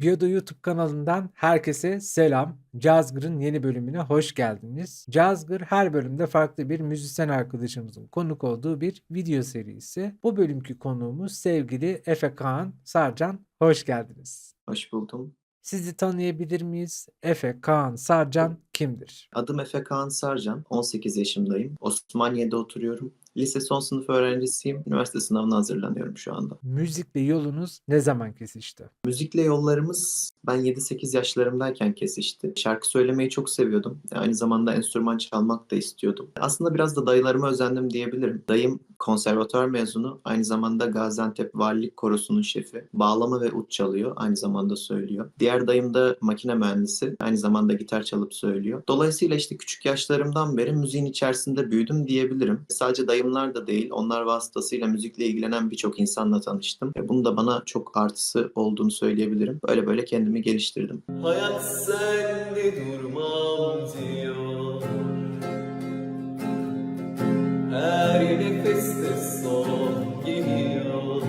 Biyodo YouTube kanalından herkese selam. Cazgır'ın yeni bölümüne hoş geldiniz. Cazgır her bölümde farklı bir müzisyen arkadaşımızın konuk olduğu bir video serisi. Bu bölümkü konuğumuz sevgili Efe Kaan Sarcan. Hoş geldiniz. Hoş buldum. Sizi tanıyabilir miyiz? Efe Kaan Sarcan kimdir? Adım Efe Kaan Sarcan. 18 yaşındayım. Osmaniye'de oturuyorum. Lise son sınıf öğrencisiyim. Üniversite sınavına hazırlanıyorum şu anda. Müzikle yolunuz ne zaman kesişti? Müzikle yollarımız ben 7-8 yaşlarımdayken kesişti. Şarkı söylemeyi çok seviyordum. Aynı zamanda enstrüman çalmak da istiyordum. Aslında biraz da dayılarıma özendim diyebilirim. Dayım konservatuar mezunu. Aynı zamanda Gaziantep Valilik Korosu'nun şefi. Bağlama ve ut çalıyor. Aynı zamanda söylüyor. Diğer dayım da makine mühendisi. Aynı zamanda gitar çalıp söylüyor. Dolayısıyla işte küçük yaşlarımdan beri müziğin içerisinde büyüdüm diyebilirim. Sadece dayımlar da değil. Onlar vasıtasıyla müzikle ilgilenen birçok insanla tanıştım. Ve bunun da bana çok artısı olduğunu söyleyebilirim. Böyle böyle kendimi geliştirdim. Hayat sende durmam diyor Her nefeste son geliyor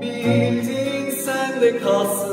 Bildiğin sende kalsın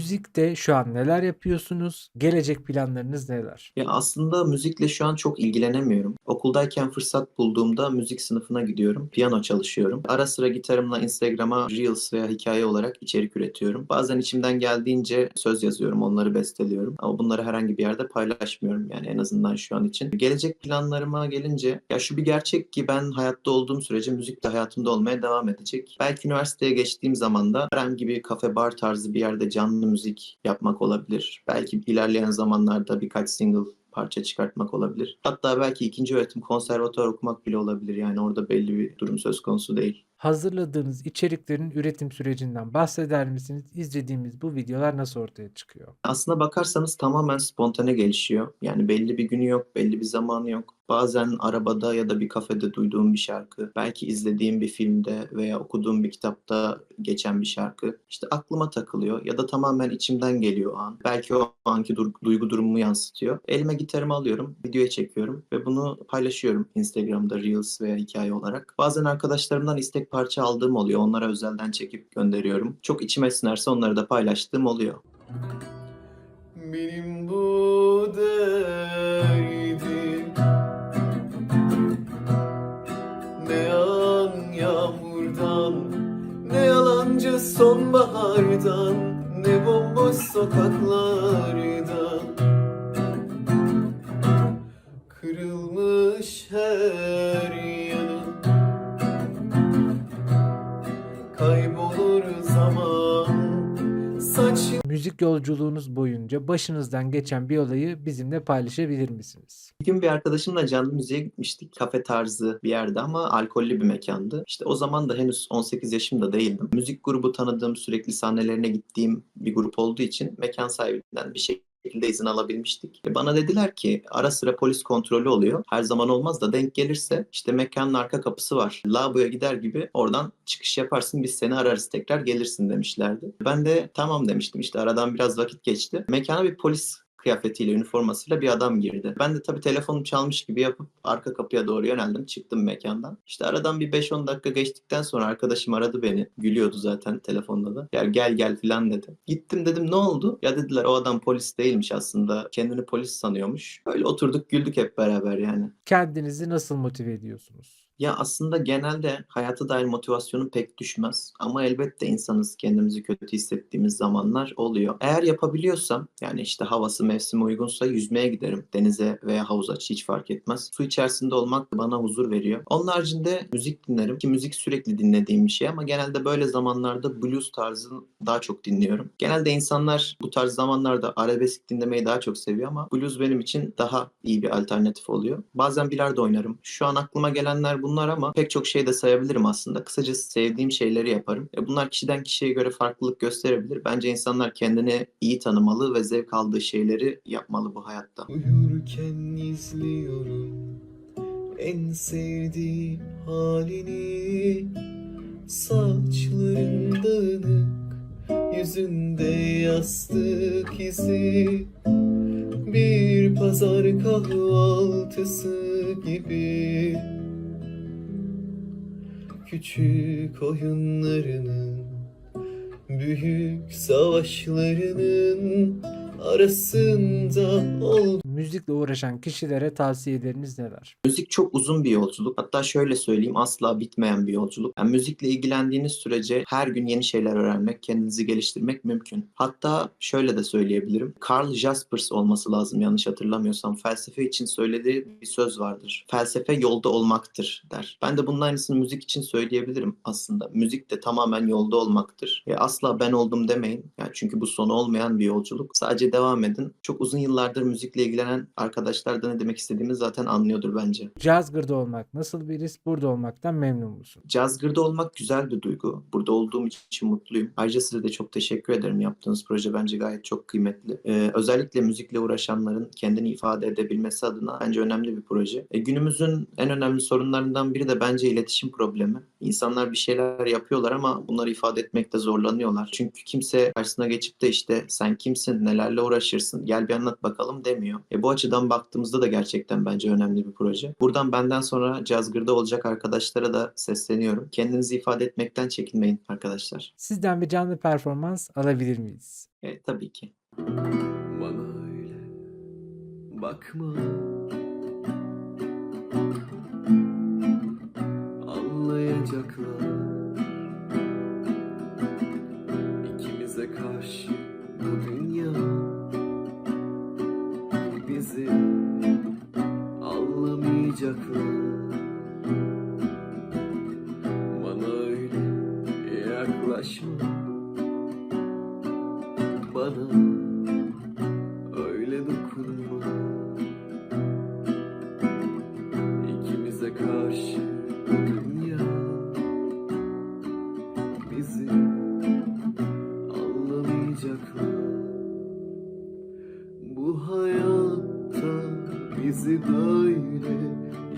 Müzikte şu an neler yapıyorsunuz? Gelecek planlarınız neler? Ya aslında müzikle şu an çok ilgilenemiyorum. Okuldayken fırsat bulduğumda müzik sınıfına gidiyorum. Piyano çalışıyorum. Ara sıra gitarımla Instagram'a Reels veya hikaye olarak içerik üretiyorum. Bazen içimden geldiğince söz yazıyorum, onları besteliyorum. Ama bunları herhangi bir yerde paylaşmıyorum yani en azından şu an için. Gelecek planlarıma gelince ya şu bir gerçek ki ben hayatta olduğum sürece müzik de hayatımda olmaya devam edecek. Belki üniversiteye geçtiğim zaman da herhangi bir kafe bar tarzı bir yerde canlı müzik yapmak olabilir. Belki ilerleyen zamanlarda birkaç single parça çıkartmak olabilir. Hatta belki ikinci öğretim konservatuvar okumak bile olabilir. Yani orada belli bir durum söz konusu değil. Hazırladığınız içeriklerin üretim sürecinden bahseder misiniz? İzlediğimiz bu videolar nasıl ortaya çıkıyor? Aslına bakarsanız tamamen spontane gelişiyor. Yani belli bir günü yok, belli bir zamanı yok. Bazen arabada ya da bir kafede duyduğum bir şarkı, belki izlediğim bir filmde veya okuduğum bir kitapta geçen bir şarkı işte aklıma takılıyor ya da tamamen içimden geliyor o an. Belki o anki duygu durumumu yansıtıyor. Elime gitarımı alıyorum, videoya çekiyorum ve bunu paylaşıyorum Instagram'da Reels veya hikaye olarak. Bazen arkadaşlarımdan istek parça aldığım oluyor. Onlara özelden çekip gönderiyorum. Çok içime sinerse onları da paylaştığım oluyor. Benim bu derdim yağmurdan Ne yalancı sonbahardan Ne bomboş sokaklardan Saçım Müzik yolculuğunuz boyunca başınızdan geçen bir olayı bizimle paylaşabilir misiniz? Bir gün bir arkadaşımla canlı müziğe gitmiştik. Kafe tarzı bir yerde ama alkollü bir mekandı. İşte o zaman da henüz 18 yaşımda değildim. Müzik grubu tanıdığım, sürekli sahnelerine gittiğim bir grup olduğu için mekan sahibinden bir şekilde izin alabilmiştik. Ve Bana dediler ki ara sıra polis kontrolü oluyor. Her zaman olmaz da denk gelirse işte mekanın arka kapısı var. Lavaboya gider gibi oradan çıkış yaparsın biz seni ararız tekrar gelirsin demişlerdi. Ben de tamam demiştim işte aradan biraz vakit geçti. Mekana bir polis kıyafetiyle, üniformasıyla bir adam girdi. Ben de tabii telefonum çalmış gibi yapıp arka kapıya doğru yöneldim. Çıktım mekandan. İşte aradan bir 5-10 dakika geçtikten sonra arkadaşım aradı beni. Gülüyordu zaten telefonda da. Ya gel gel filan dedi. Gittim dedim ne oldu? Ya dediler o adam polis değilmiş aslında. Kendini polis sanıyormuş. Öyle oturduk güldük hep beraber yani. Kendinizi nasıl motive ediyorsunuz? Ya aslında genelde hayata dair motivasyonum pek düşmez. Ama elbette insanız kendimizi kötü hissettiğimiz zamanlar oluyor. Eğer yapabiliyorsam yani işte havası mevsime uygunsa yüzmeye giderim. Denize veya havuza hiç fark etmez. Su içerisinde olmak bana huzur veriyor. Onun haricinde müzik dinlerim ki müzik sürekli dinlediğim bir şey ama genelde böyle zamanlarda blues tarzını daha çok dinliyorum. Genelde insanlar bu tarz zamanlarda arabesk dinlemeyi daha çok seviyor ama blues benim için daha iyi bir alternatif oluyor. Bazen bilardo oynarım. Şu an aklıma gelenler bunlar ama pek çok şey de sayabilirim aslında. Kısacası sevdiğim şeyleri yaparım. E bunlar kişiden kişiye göre farklılık gösterebilir. Bence insanlar kendini iyi tanımalı ve zevk aldığı şeyleri yapmalı bu hayatta. Uyurken izliyorum en sevdiğim halini Saçların dağınık yüzünde yastık izi Bir pazar kahvaltısı gibi Küçük oyunlarının Büyük savaşlarının arasında ol Müzikle uğraşan kişilere tavsiyeleriniz neler? Müzik çok uzun bir yolculuk. Hatta şöyle söyleyeyim asla bitmeyen bir yolculuk. Yani müzikle ilgilendiğiniz sürece her gün yeni şeyler öğrenmek, kendinizi geliştirmek mümkün. Hatta şöyle de söyleyebilirim. Carl Jaspers olması lazım yanlış hatırlamıyorsam. Felsefe için söylediği bir söz vardır. Felsefe yolda olmaktır der. Ben de bunun aynısını müzik için söyleyebilirim aslında. Müzik de tamamen yolda olmaktır. Ve asla ben oldum demeyin. Yani çünkü bu sonu olmayan bir yolculuk. Sadece devam edin. Çok uzun yıllardır müzikle ilgilenen arkadaşlar da ne demek istediğimi zaten anlıyordur bence. Cazgır'da olmak nasıl bir his? Burada olmaktan memnun musun? Cazgır'da olmak güzel bir duygu. Burada olduğum için mutluyum. Ayrıca size de çok teşekkür ederim. Yaptığınız proje bence gayet çok kıymetli. Ee, özellikle müzikle uğraşanların kendini ifade edebilmesi adına bence önemli bir proje. E, günümüzün en önemli sorunlarından biri de bence iletişim problemi. İnsanlar bir şeyler yapıyorlar ama bunları ifade etmekte zorlanıyorlar. Çünkü kimse karşısına geçip de işte sen kimsin, nelerle uğraşırsın, gel bir anlat bakalım demiyor. E, bu açıdan baktığımızda da gerçekten bence önemli bir proje. Buradan benden sonra Cazgır'da olacak arkadaşlara da sesleniyorum. Kendinizi ifade etmekten çekinmeyin arkadaşlar. Sizden bir canlı performans alabilir miyiz? E, tabii ki. Bana öyle bakma yaklaşma Bana öyle dokunma. İkimize karşı dünya bizi anlamayacaklar Bu hayatta bizi böyle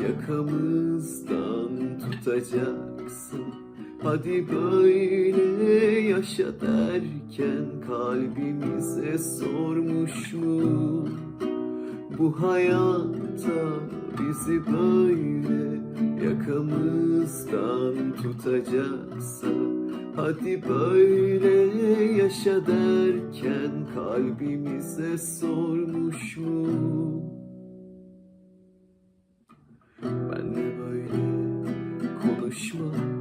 yakamızdan tutacaksın Hadi böyle yaşa derken kalbimize sormuş mu? Bu hayatta bizi böyle yakamızdan tutacaksa Hadi böyle yaşa derken kalbimize sormuş mu? Benle böyle konuşma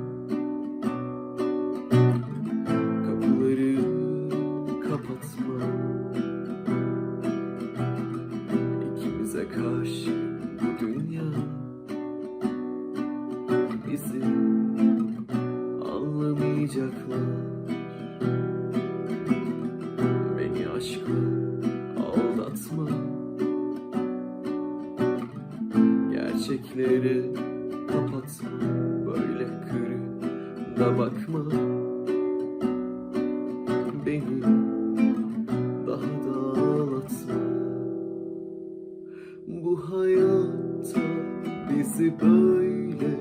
anlamayacaklar Beni aşkla aldatma. Gerçekleri kapatma. Böyle kırıp da bakma. Beni daha da ağlatma. Bu hayatta bizi böyle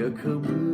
yakamızdan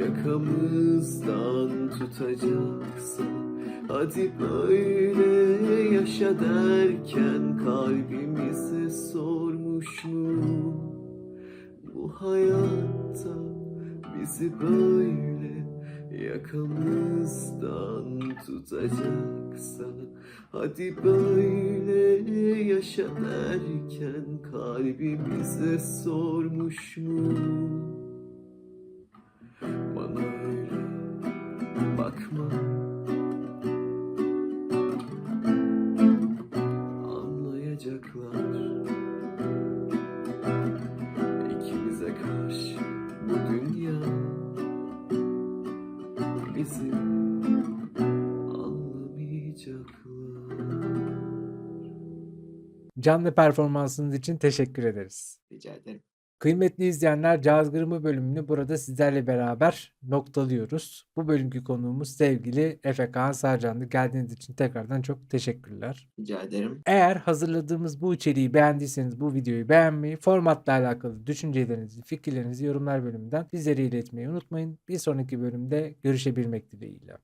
yakamızdan tutacaksa Hadi böyle yaşa derken kalbimize sormuş mu? Bu hayatta bizi böyle yakamızdan tutacaksa Hadi böyle yaşa derken kalbimize sormuş mu? Canlı performansınız için teşekkür ederiz. Rica ederim. Kıymetli izleyenler Cazgırımı bölümünü burada sizlerle beraber noktalıyoruz. Bu bölümkü konuğumuz sevgili Efe Kaan Sarcan'dı. Geldiğiniz için tekrardan çok teşekkürler. Rica ederim. Eğer hazırladığımız bu içeriği beğendiyseniz bu videoyu beğenmeyi, formatla alakalı düşüncelerinizi, fikirlerinizi yorumlar bölümünden bizlere iletmeyi unutmayın. Bir sonraki bölümde görüşebilmek dileğiyle.